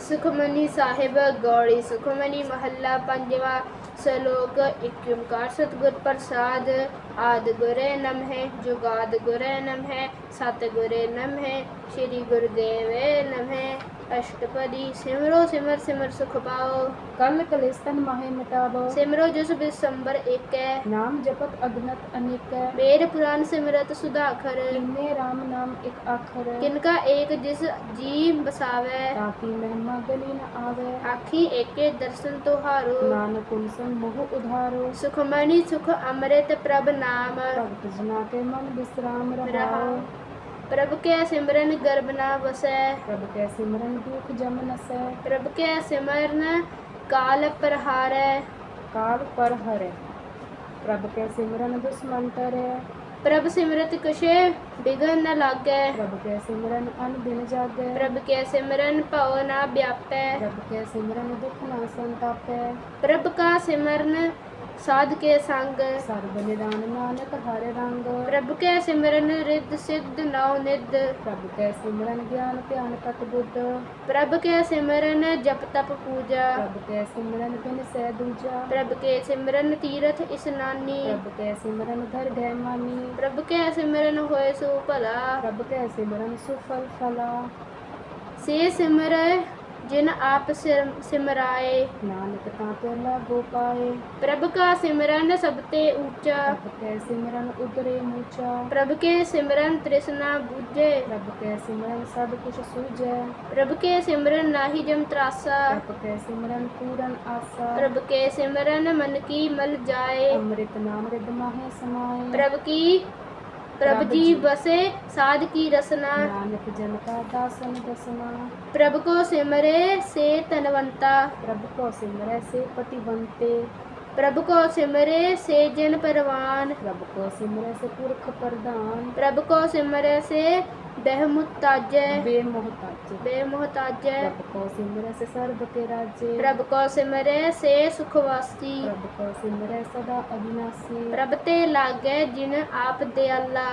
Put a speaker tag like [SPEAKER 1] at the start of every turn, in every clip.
[SPEAKER 1] ਸੁਖਮਨੀ ਸਾਹਿਬ ਗੌੜੀ ਸੁਖਮਨੀ ਮਹੱਲਾ, ਪੰਜਵਾ ਸ਼ਲੋਕ ਇੱਕ ਓੰਕਾਰ ਸਤਿਗੁਰ ਪ੍ਰਸਾਦ ਆਦ ਗੁਰੇ ਨਮਹਿ, ਜੁਗਾਦ ਗੁਰੇ ਨਮਹਿ ਸਤ ਗੁਰੇ ਨਮਹਿ, ਸ੍ਰੀ ਗੁਰਦੇਵੇ ਨਮਹਿ। ਅਸ਼ਟਪਦੀ ਸਿਮਰੋ ਸਿਮਰ ਸਿਮਰ ਸੁਖ ਪਾਓ
[SPEAKER 2] ਕਲ ਕਲੇਸਤਨ ਮਾਹੇ ਮਿਟਾਵੋ
[SPEAKER 1] ਸਿਮਰੋ ਜਿਸ ਬਿਸੰਬਰ ਏਕ ਹੈ
[SPEAKER 2] ਨਾਮ ਜਪਤ ਅਗਨਤ ਅਨੇਕੈ
[SPEAKER 1] ਵੇਦ ਪੁਰਾਨ ਸਿਮਰਤ ਸੁਧਾਖਰ
[SPEAKER 2] ਕਿੰਨੇ RAM ਨਾਮ ਇੱਕ ਅੱਖਰ
[SPEAKER 1] ਕਿਨਕਾ ਏਕ ਜਿਸ ਜੀ ਬਸਾਵੈ
[SPEAKER 2] ਤਾਕੀ ਮਹਿਮਾ ਗਲੀ ਨ ਆਵੇ
[SPEAKER 1] ਆਖੀ ਏਕੇ ਦਰਸ਼ਨ ਤੁਹਾਰੋ
[SPEAKER 2] ਨਾਨਕ ਉਨਸਨ ਮੋਹ ਉਧਾਰੋ
[SPEAKER 1] ਸੁਖਮਨੀ ਸੁਖ ਅੰਮ੍ਰਿਤ ਪ੍ਰਭ ਨਾਮ
[SPEAKER 2] ਭਗਤ ਜਨਾ ਕੇ ਮਨ ਬਿਸਰਾਮ ਰਹਾਓ
[SPEAKER 1] ਪ੍ਰਭ ਕੈ ਸਿਮਰਨ ਗਰਭ ਨਾ ਵਸੈ।
[SPEAKER 2] ਪ੍ਰਭ ਕੈ ਸਿਮਰਨ ਦੁਖ ਜਮ ਨਸੈ।
[SPEAKER 1] ਪ੍ਰਭ ਕੈ ਸਿਮਰਨ ਕਾਲ ਪ੍ਰਹਾਰੈ।
[SPEAKER 2] ਕਾਲ ਪਰ ਹਰੈ ਪ੍ਰਭ ਕੈ ਸਿਮਰਨ ਦੁਸ਼ਮਨ ਤਰੈ।
[SPEAKER 1] ਪ੍ਰਭ ਸਿਮਰਤ ਕੁਸ਼ੇ ਬਿਗਨ ਨ ਲਾਗੈ।
[SPEAKER 2] ਪ੍ਰਭ ਕੈ ਸਿਮਰਨ ਅਨ ਦਿਨ ਜਾਗੈ।
[SPEAKER 1] ਪ੍ਰਭ ਕੈ ਸਿਮਰਨ ਭਉ ਨਾ ਵਿਆਪੈ।
[SPEAKER 2] ਪ੍ਰਭ ਕੈ ਸਿਮਰਨ ਦੁਖ ਨਾ ਸੰਤਾਪੈ।
[SPEAKER 1] ਪ੍ਰਭ ਕਾ ਸਿਮਰਨ ਸਾਧ ਕੇ ਸੰਗ।
[SPEAKER 2] ਸਰਬ ਨਿਦਾਨ ਨਾਨਕ ਹਰ ਰੰਗ।
[SPEAKER 1] ਪ੍ਰਭ ਕੈ ਸਿਮਰਨ ਰਿੱਧ ਸਿੱਧ ਨਉ ਨਿਧ।
[SPEAKER 2] ਪ੍ਰਭ ਕੈ ਸਿਮਰਨ ਗਿਆਨ ਧਿਆਨ ਤਤ ਬੁੱਧ।
[SPEAKER 1] ਪ੍ਰਭ ਕੈ ਸਿਮਰਨ ਜਪ ਤਪ ਪੂਜਾ।
[SPEAKER 2] ਪ੍ਰਭ ਕੈ ਸਿਮਰਨ ਬਿਨ ਸਹਿ ਦੂਜਾ।
[SPEAKER 1] ਪ੍ਰਭ ਕੈ ਸਿਮਰਨ ਤੀਰਥ ਇਸਨਾਨੀ
[SPEAKER 2] ਪ੍ਰਭ ਕੈ ਸਿਮਰਨ ਧਰ ਗੈ ਮਾਨੀ।
[SPEAKER 1] ਪ੍ਰਭ ਕੈ ਸਿਮਰਨ ਹੋਏ ਸੋ ਭਲਾ।
[SPEAKER 2] ਪ੍ਰਭ ਕੈ ਸਿਮਰਨ ਸੁਫਲ ਫਲਾ।
[SPEAKER 1] ਸੇ ਸਿਮਰ ਜਿਨ ਆਪ ਸਿਰ- ਸਿਮਰਾਏ।
[SPEAKER 2] ਨਾਨਕ ਤਾਂ ਤੇ ਲਾਗੋ ਪਾਏ
[SPEAKER 1] ਪ੍ਰਭ ਕਾ ਸਿਮਰਨ ਸਭ ਤੇ ਉੱਚਾ।
[SPEAKER 2] ਪ੍ਰਭ ਕੈ ਸਿਮਰਨ ਉਤਰੇ ਮੂਚਾ।
[SPEAKER 1] ਪ੍ਰਭ ਕੇ ਸਿਮਰਨ ਤ੍ਰਿਸ਼ਨਾ ਬੁਝੇ।
[SPEAKER 2] ਪ੍ਰਭ ਕੈ ਸਿਮਰਨ ਸਭ ਕੁਛ ਸੂਝੈ।
[SPEAKER 1] ਪ੍ਰਭ ਕੇ ਸਿਮਰਨ ਨਾਹੀ ਜਮ ਤਰਾਸਾ।
[SPEAKER 2] ਪ੍ਰਭ ਕੈ ਸਿਮਰਨ ਪੂਰਨ ਆਸਾ।
[SPEAKER 1] ਪ੍ਰਭ ਕੇ ਸਿਮਰਨ ਮਨ ਕੀ ਮਲ ਜਾਏ।
[SPEAKER 2] ਅੰਮ੍ਰਿਤ ਨਾਮ ਰਿਦ ਮਾਹੇ ਸਮਾਏ।
[SPEAKER 1] ਪ੍ਰਭ ਕੀ ਪ੍ਰਭ ਜੀ ਬਸੇ ਸਾਧ ਕੀ ਰਸਨਾ।
[SPEAKER 2] ਨਾਨਕ ਜਨ ਕਾ ਦਾਸਨ ਦਸਨਾ
[SPEAKER 1] ਪ੍ਰਭ ਕੋ ਸਿਮਰੇ ਸੇ ਤਨਵੰਤਾ।
[SPEAKER 2] ਪ੍ਰਭ ਕੋ ਸਿਮਰੈ ਸੇ ਪਤਿਵੰਤੇ
[SPEAKER 1] ਪ੍ਰਭ ਕੋ ਸਿਮਰੇ ਸੇ ਜਨ ਪਰਵਾਨ।
[SPEAKER 2] ਪ੍ਰਭ ਕੋ ਸਿਮਰੈ ਸੇ ਪੁਰਖ ਪ੍ਰਧਾਨ।
[SPEAKER 1] ਪ੍ਰਭ ਕੋ ਸਿਮਰੇ ਸੇ ਬਹਿਮੁਤਾਜੈ
[SPEAKER 2] ਬੇਮੋਹਤਾਜ।
[SPEAKER 1] ਬੇਮੁਹਤਾਜੈ।
[SPEAKER 2] ਪ੍ਰਭ ਕੋ ਸਿਮਰੈ ਸੇ ਸਰਬ ਕੇ ਰਾਜੇ।
[SPEAKER 1] ਪ੍ਰਭ ਕੋ ਸਿਮਰੇ ਸੇ ਸੁਖਵਾਸੀ।
[SPEAKER 2] ਪ੍ਰਭ ਕੋ ਸਿਮਰੈ ਸਦਾ ਅਵਿਨਾਸੀ
[SPEAKER 1] ਪ੍ਰਭ ਤੇ ਲਾਗੈ ਜਿਨ ਆਪ ਦਿਆਲਾ।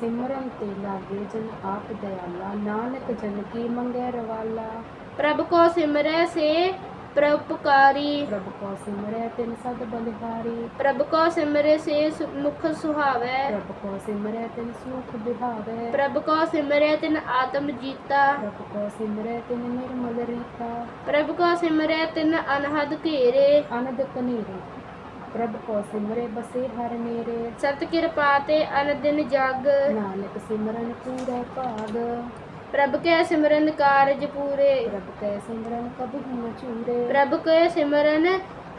[SPEAKER 2] ਸਿਮਰਨ ਤੇ ਲਾਗੇ ਜਨ ਆਪ ਦਇਆਲਾ ਨਾਨਕ ਜਨ ਕੀ ਮੰਗੈ ਰਵਾਲਾ।
[SPEAKER 1] ਪ੍ਰਭ ਕੋ ਸਿਮਰੈ ਸੇ ਪ੍ਰਉਪਕਾਰੀ
[SPEAKER 2] ਪ੍ਰਭ ਕੋ ਸਿਮਰੈ ਤਿਨ ਸਦ ਬਲਿਹਾਰੀ।
[SPEAKER 1] ਪ੍ਰਭ ਕੋ ਸਿਮਰੇ ਸੇ ਸੁ- ਮੁਖ ਸੁਹਾਵੈ।
[SPEAKER 2] ਪ੍ਰਭ ਕੋ ਸਿਮਰੈ ਤਿਨ ਸੁਖ ਬਿਹਾਵੈ।
[SPEAKER 1] ਪ੍ਰਭ ਕੋ ਸਿਮਰੈ ਤਿਨ ਆਤਮ ਜੀਤਾ।
[SPEAKER 2] ਪ੍ਰਭ ਕੋ ਸਿਮਰੈ ਤਿਨ ਨਿਰਮਲ ਰੀਤਾ।
[SPEAKER 1] ਪ੍ਰਭ ਕੋ ਸਿਮਰੈ ਤਿਨ ਅਨਹਦ ਘੇਰੇ।
[SPEAKER 2] ਅਨੰਦ ਕਨੀਰੇ ਪ੍ਰਭ ਕੋ ਸਿਮਰੇ ਬਸੇ ਹਰ ਮੇਰੇ
[SPEAKER 1] ਸਤ ਕਿਰਪਾ ਤੇ ਅਨ ਦਿਨ ਜਗ।
[SPEAKER 2] ਨਾਨਕ ਸਿਮਰਨ ਪੂਰਾ ਭਾਗ।
[SPEAKER 1] ਪ੍ਰਭ ਕੈ ਸਿਮਰਨ ਕਾਰਜ ਪੂਰੇ।
[SPEAKER 2] ਪ੍ਰਭ ਕੈ ਸਿਮਰਨ ਕਬਹੁ ਨ ਚੂਰੇ।
[SPEAKER 1] ਪ੍ਰਭ ਕੈ ਸਿਮਰਨ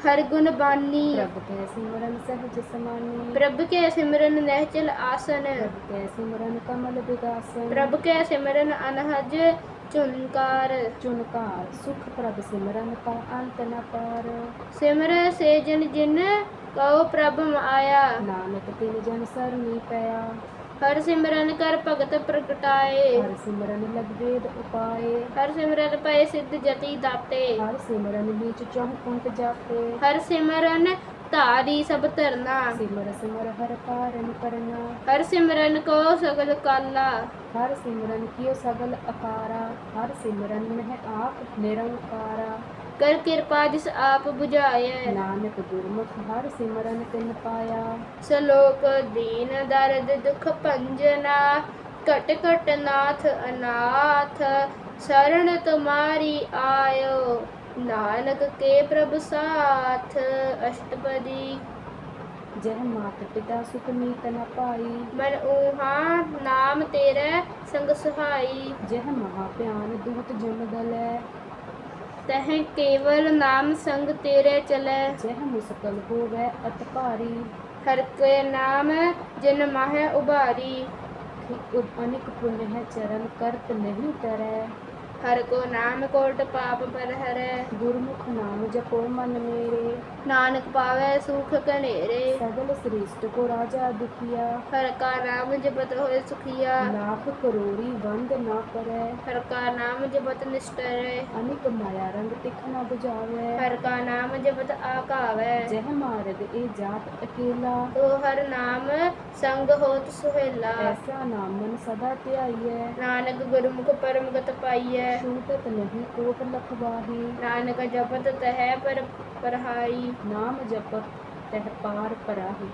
[SPEAKER 1] ਹਰ ਗੁਣ ਬਾਨੀ।
[SPEAKER 2] ਪ੍ਰਭ ਕੈ ਸਿਮਰਨ ਸਹਿਜ ਸਮਾਨੀ।
[SPEAKER 1] ਪ੍ਰਭ ਕੈ ਸਿਮਰਨ ਨਹਿਚਲ ਆਸਨ।
[SPEAKER 2] ਪ੍ਰਭ ਕੈ ਸਿਮਰਨ ਕਮਲ ਵਿਗਾਸਨ
[SPEAKER 1] ਪ੍ਰਭ ਕੈ ਸਿਮਰਨ ਅਨਹਜ ਝੁਨਕਾਰ
[SPEAKER 2] ਚੁਨਕਾਰ ਸੁਖ ਪ੍ਰਭ ਸਿਮਰਨ ਕਾ ਅੰਤ ਨ ਪਾਰ।
[SPEAKER 1] ਸਿਮਰ ਸੇ ਜਨ ਜਿਨ ਕਉ ਪ੍ਰਭ ਆਇਆ
[SPEAKER 2] ਨਾਨਕ ਤਿਨ ਜਨ ਸਰਨੀ ਪਿਆ।
[SPEAKER 1] ਹਰ ਸਿਮਰਨ ਕਰ ਭਗਤ ਪ੍ਰਗਟਾਏ।
[SPEAKER 2] ਹਰ ਸਿਮਰਨ ਲਗ ਵੇਦ ਉਪਾਏ।
[SPEAKER 1] ਹਰ ਸਿਮਰਨ ਪਏ ਸਿੱਧ ਜਤੀ ਦਾਤੇ।
[SPEAKER 2] ਹਰ ਸਿਮਰਨ ਵਿੱਚ ਚਹੁ ਕੁੰਟ ਜਾਪੇ।
[SPEAKER 1] ਹਰ ਸਿਮਰਨ ਧਾਰੀ ਸਭ ਧਰਨਾ।
[SPEAKER 2] ਸਿਮਰ ਸਿਮਰ ਹਰ ਕਾਰਨ ਕਰਨਾ
[SPEAKER 1] ਹਰ ਸਿਮਰਨ ਕੋ ਸਗਲ ਕਾਲਾ।
[SPEAKER 2] ਹਰ ਸਿਮਰਨ ਕੀਓ ਸਗਲ ਅਕਾਰਾ। ਹਰ ਸਿਮਰਨ ਮਹਿ ਆਪ ਨਿਰੰਕਾਰਾ।
[SPEAKER 1] ਕਰ ਕਿਰਪਾ ਜਿਸ ਆਪ 부ਝਾਇਐ
[SPEAKER 2] ਨਾਨਕ ਗੁਰਮੁਖ ਹਰ ਸਿਮਰਨ ਤਿਨ ਪਾਇਆ।
[SPEAKER 1] ਸਲੋਕ ਦੀਨ ਦਰਦ ਦੁਖ ਭੰਜਨਾ ਕਟ ਕਟ ਨਾਥ ਅਨਾਥ ਸ਼ਰਨ ਤੁਮਾਰੀ ਆਇਓ। ਨਾਨਕ ਕੇ ਪ੍ਰਭ ਸਾਥ ਅਸ਼ਟਪਦੀ।
[SPEAKER 2] ਜਹ ਮਾਤ ਪਿਤਾ ਸੁਖ ਮੀਤ ਨ ਪਾਈ।
[SPEAKER 1] ਮਨ ਊਹਾ ਨਾਮ ਤੇਰੇ ਸੰਗ ਸੁਹਾਈ।
[SPEAKER 2] ਜਹ ਮਹਾ ਪਿਆਨ ਦੂਤ ਜਮ ਦਲੈ
[SPEAKER 1] ਤਹ ਕੇਵਲ ਨਾਮ ਸੰਗ ਤੇਰੇ ਚਲੈ।
[SPEAKER 2] ਜਹ ਮੁਸਕਲ ਹੋਵੈ ਅਤ ਭਾਰੀ
[SPEAKER 1] ਹਰ ਕੇ ਨਾਮ ਜਿਨ ਮਾਹਿ ਉਭਾਰੀ।
[SPEAKER 2] ਅਨਿਕ ਪੁੰਨ ਹੈ ਚਰਨ ਕਰਤ ਨਹੀਂ ਤਰੈ।
[SPEAKER 1] ਹਰ ਕੋ ਨਾਮ ਕੋਟ ਪਾਪ ਪਰ ਹਰੈ।
[SPEAKER 2] ਗੁਰਮੁਖ ਨਾਮ ਜਪੋ ਮਨ ਮੇਰੇ।
[SPEAKER 1] ਨਾਨਕ ਪਾਵੈ ਸੁਖ ਕਨੇਰੇ
[SPEAKER 2] ਸਗਲ ਸ੍ਰਿਸ਼ਟ ਕੋ ਰਾਜਾ ਦੁਖੀਆ।
[SPEAKER 1] ਹਰ ਕਾ ਨਾਮ ਜਪਤ ਹੋਏ ਸੁਖੀਆ।
[SPEAKER 2] ਲਾਖ ਕਰੋੜੀ ਵੰਦ ਨਾ ਕਰੈ।
[SPEAKER 1] ਹਰ ਕਾ ਨਾਮ ਜਪਤ ਨਿਸ਼ਟਰੈ।
[SPEAKER 2] ਅਨਿਕ ਮਾਇਆ ਰੰਗ ਤਿਖ ਨ 부ਝਾਵੈ
[SPEAKER 1] ਹਰ ਕਾ ਨਾਮ ਜਪਤ ਆਕਾਵੈ।
[SPEAKER 2] ਜਹ ਮਾਰਗ ਇਹ ਜਾਤ ਅਕੇਲਾ।
[SPEAKER 1] ਤੋ ਹਰ ਨਾਮ ਸੰਗ ਹੋਤ ਸੁਹੇਲਾ।
[SPEAKER 2] ਐਸਾ ਨਾਮ ਮਨ ਸਦਾ ਧਿਆਈਐ।
[SPEAKER 1] ਨਾਨਕ ਗੁਰਮੁਖ ਪਰਮਗਤ ਪਾਈਐ। ਹੈ
[SPEAKER 2] ਛੂਟਤ ਨਹੀਂ ਕੋਟ ਲਖਵਾਹੀ।
[SPEAKER 1] ਨਾਨਕ ਜਪਤ ਤਹਿ ਪਰ ਪਰਹਾਈ।
[SPEAKER 2] ਨਾਮ ਜਪਤ ਤਹ ਪਾਰ ਪਰਾਹੀ।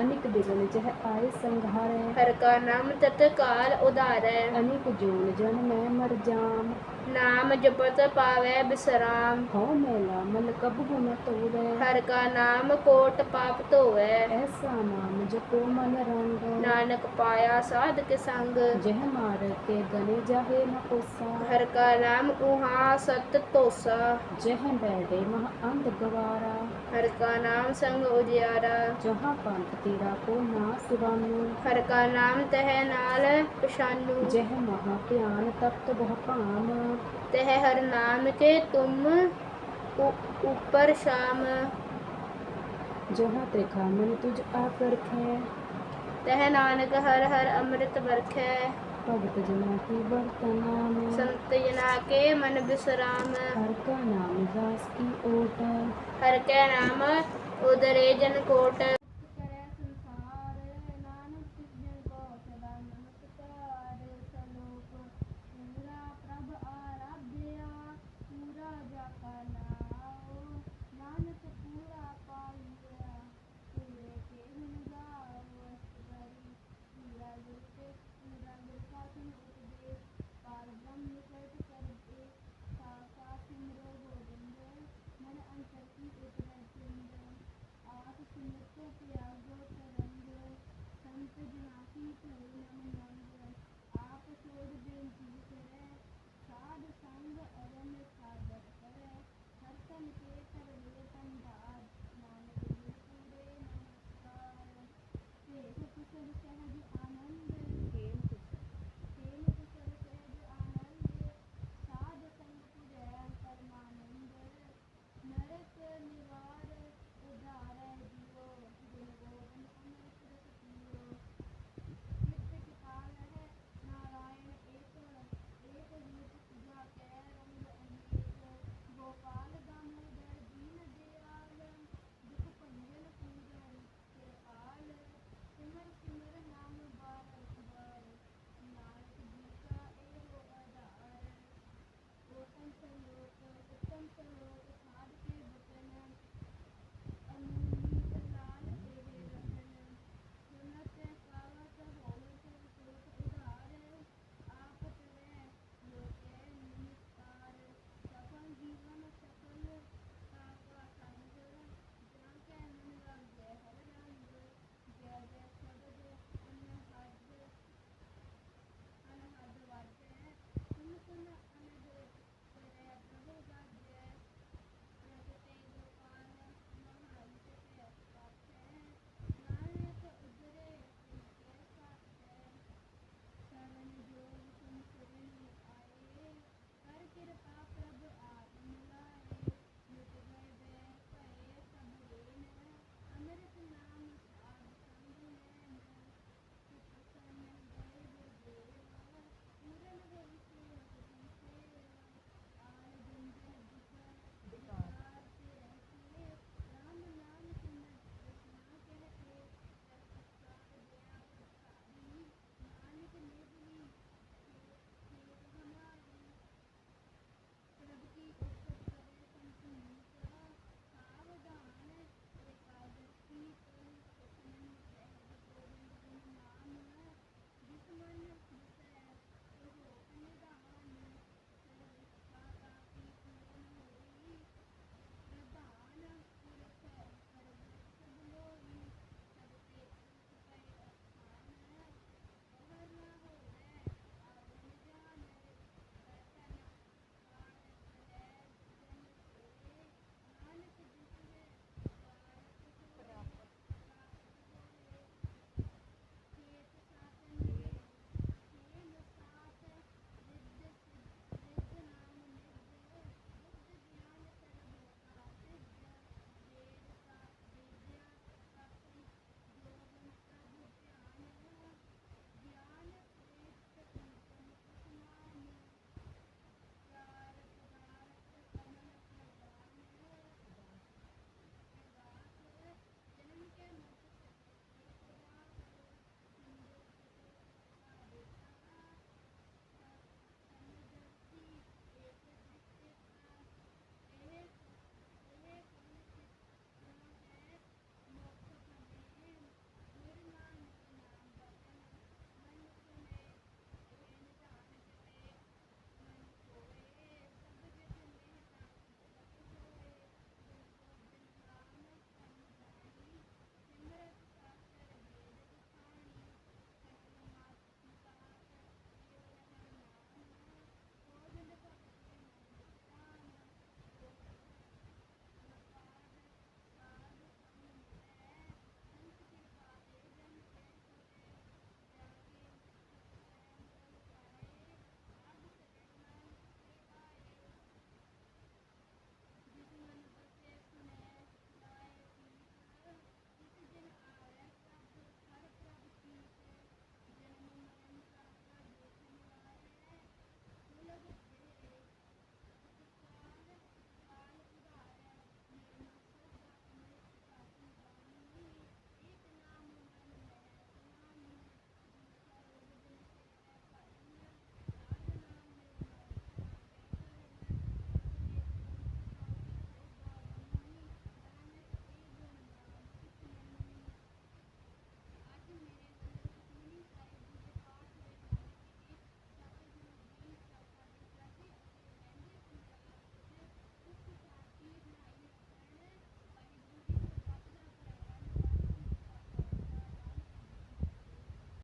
[SPEAKER 2] ਅਨਿਕ ਦਿਗਨ ਜਹ ਆਏ ਸੰਘਾਰੈ।
[SPEAKER 1] ਹਰ ਕਾ ਨਾਮ ਤਤ ਕਾਲ ਉਧਾਰੈ।
[SPEAKER 2] ਅਨਿਕ ਜੋਨ ਜਨ ਮੈਂ ਮਰ ਜਾਮ।
[SPEAKER 1] ਨਾਮ ਜਪਤ ਪਾਵੈ ਬਿਸਰਾਮ।
[SPEAKER 2] ਹਉ ਮੈਲਾ ਮਲ ਕਬਹੁ ਨ ਤੋੜੈ।
[SPEAKER 1] ਹਰ ਕਾ ਨਾਮ ਕੋਟ ਪਾਪ ਧੋਵੈ।
[SPEAKER 2] ਐਸਾ ਨਾਮ ਜਪੋ ਮਨ ਰੰਗ।
[SPEAKER 1] ਨਾਨਕ ਪਾਇਆ ਸਾਧਕ ਸੰਗ।
[SPEAKER 2] ਜਹ ਮਾਰ ਕੇ ਗਨੇ ਜਾਹੇ ਨ ਕੋਸਾ
[SPEAKER 1] ਹਰ ਕਾ ਨਾਮ ਉਹਾ ਸਤ ਤੋਸਾ
[SPEAKER 2] ਜਹ ਬੈਠੇ ਮਹ ਅੰਧ ਗਵਾਰਾ।
[SPEAKER 1] ਹਰ ਕਾ ਨਾਮ ਸੰਗ ਉਜਿਆਰਾ।
[SPEAKER 2] ਜਹਾਂ ਪੰਥ ਤੇਰਾ ਕੋ ਨਾ ਸਿਵਾਨੂ
[SPEAKER 1] ਹਰ ਕਾ ਨਾਮ ਤਹਿ ਨਾਲ ਪਛਾਨੂ।
[SPEAKER 2] ਜਹ ਮਹਾ ਧਿਆਨ ਤਪਤ ਬਹੁ ਭਾਮ।
[SPEAKER 1] ਤਹ ਹਰ ਨਾਮ ਕੇ ਤੁਮ ਉੱਪਰ ਸ਼ਾਮ।
[SPEAKER 2] ਜਹਾਂ ਤ੍ਰਿਖਾ ਮਨ ਤੁਝ ਆਪ ਰਖੈ
[SPEAKER 1] ਤਹ ਨਾਨਕ ਹਰ ਹਰ ਅੰਮ੍ਰਿਤ ਵਰਖੈ।
[SPEAKER 2] ਭਗਤ ਜਨਾ ਕੀ ਵਰਤਨ ਨਾਮ।
[SPEAKER 1] ਸੰਤ ਜਨਾ ਕੇ ਮਨ ਬਿਸਰਾਮ।
[SPEAKER 2] ਹਰ ਕਾ ਨਾਮ ਦਾਸ ਕੀ ਓਟ।
[SPEAKER 1] ਹਰ ਕੈ ਨਾਮ ਉਦਰੇ ਜਨ ਕੋਟ।